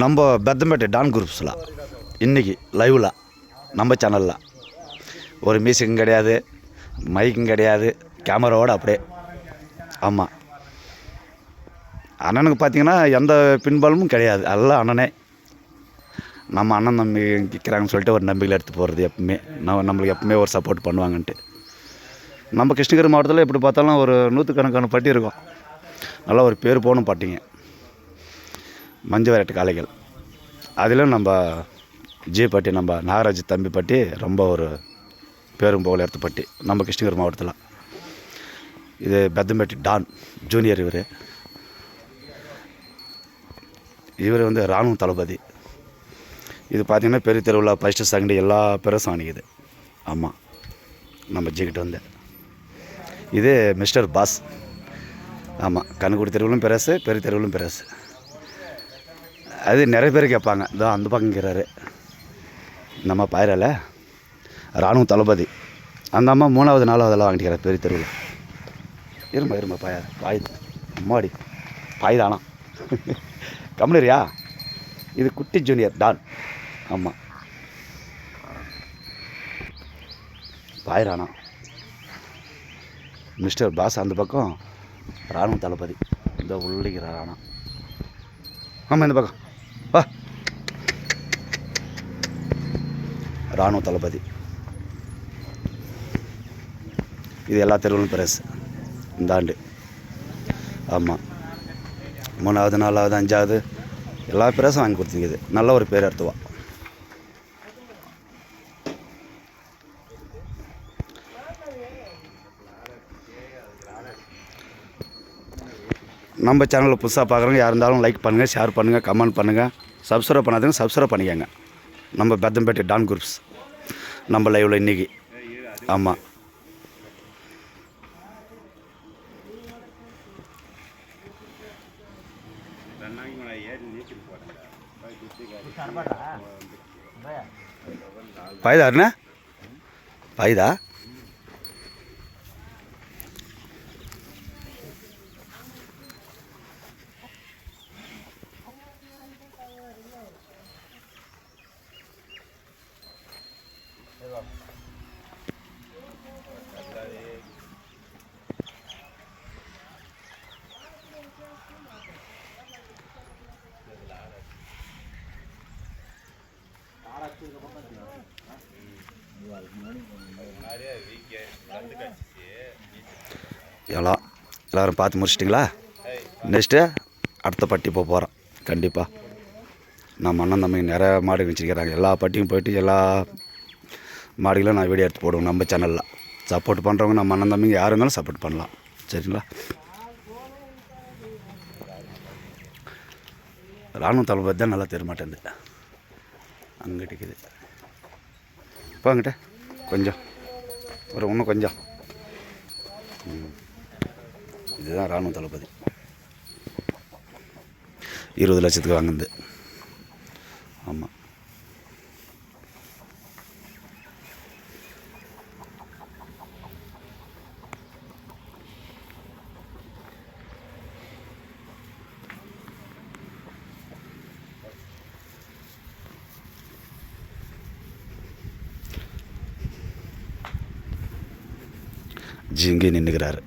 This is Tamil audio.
நம்ம பெத்தம்பேட்டை டான் குரூப்ஸில் இன்றைக்கி லைவில் நம்ம சேனலில் ஒரு மியூசிக்கும் கிடையாது மைக்கும் கிடையாது கேமராவோட அப்படியே. ஆமாம் அண்ணனுக்கு பார்த்தீங்கன்னா எந்த பின்பலமும் கிடையாது. எல்லாம் அண்ணனே. நம்ம அண்ணன் நம்பி நிற்கிறாங்கன்னு சொல்லிட்டு ஒரு நம்பிக்கையில் எடுத்து போகிறது எப்பவுமே. நம்ம நம்மளுக்கு எப்பவுமே ஒரு சப்போர்ட் பண்ணுவாங்கன்ட்டு. நம்ம கிருஷ்ணகிரி மாவட்டத்தில் எப்படி பார்த்தாலும் ஒரு நூற்றுக்கணக்கான பட்டி இருக்கும். நல்லா ஒரு பேர் போகணும் பட்டிங்க. மஞ்ச விரட்டு காளைகள். அதிலும் நம்ம ஜி பட்டி நம்ம நாகராஜ் தம்பி பட்டி ரொம்ப ஒரு பேரும் புகழ் எடுத்த பட்டி நம்ம கிருஷ்ணகிரி மாவட்டத்தில். இது பெத்தம்பேட்டி டான் ஜூனியர் இவர். இவர் வந்து இராணுவ தளபதி. இது பார்த்திங்கன்னா பெரிய தெருவில் ஃபஸ்ட்டு சங்கடி எல்லா பேரும் சாணிக்குது. ஆமாம் நம்ம ஜிகிட்ட வந்து. இது மிஸ்டர் பாஸ். ஆமாம் கண்ணுக்குடி தெருவிலும் பெருசு பெரிய தெருவிலும் பெருசு. அது நிறைய பேர் கேட்பாங்க இதோ அந்த பக்கங்கிறாரு நம்ம பாயிரல இராணுவ தளபதி. அந்த அம்மா மூணாவது நாலாவதெல்லாம் வாங்கிக்கிறார் பெரிய தெருவில். இருமா இருமா பாய பாய் அம்மாடி. பாய் தானா கம்னரியா இது குட்டி ஜூனியர் டான். ஆமாம் பாயிரானா மிஸ்டர் பாஸ் அந்த பக்கம். ராணுவ தளபதி. இந்த உள்ளிக்கிற ராணா. ஆமாம் இந்த பக்கம். வா. ராணுவ தளபதி. இது எல்லா தெருவிலும் பிரஸ். இந்த ஆண்டு. ஆமாம் மூணாவது நாலாவது அஞ்சாவது எல்லா பிரஸும் வாங்கி கொடுத்துருக்குது. நல்ல ஒரு பேர் எடுத்துவான் நம்ம சேனலில் புதுசாக பார்க்குறவங்க யார் இருந்தாலும் லைக் பண்ணுங்கள் ஷேர் பண்ணுங்கள் கமெண்ட் பண்ணுங்கள் சப்ஸ்கிரைப் பண்ணாதீங்க சப்ஸ்கிரைப் பண்ணிக்கோங்க. நம்ம பெத்தம்பேட்டை டான் குரூப்ஸ் நம்ம லைவில் இன்றைக்கி ஆமாம் பாயுதா பைதா எவ்வளோ? எல்லாம் எல்லோரும் பார்த்து முடிச்சிட்டிங்களா? நெக்ஸ்ட்டு அடுத்த பட்டி போக போகிறோம் கண்டிப்பாக நம்ம அண்ணன் தம்பி நிறைய மாடு வச்சுருக்கிறாங்க. எல்லா பட்டியும் போயிட்டு எல்லா மாடுகளும் நான் வீடியோ எடுத்து போடுவேன் நம்ம சேனலில் சப்போர்ட் பண்ணுறவங்க நம்ம அண்ணன் தம்பிங்க யார் இருந்தாலும் சப்போர்ட் பண்ணலாம். சரிங்களா? ராணுவ தளபதி தான் நல்லா தெரிய அங்கிட்டு இருக்குது போங்கிட்ட கொஞ்சம். ஒரு இன்னும் கொஞ்சம். இதுதான் ராணுவ தளபதி. இருபது லட்சத்துக்கு வாங்குது ஆமாம் ஜி இங்கே நின்றுக்கிறாரு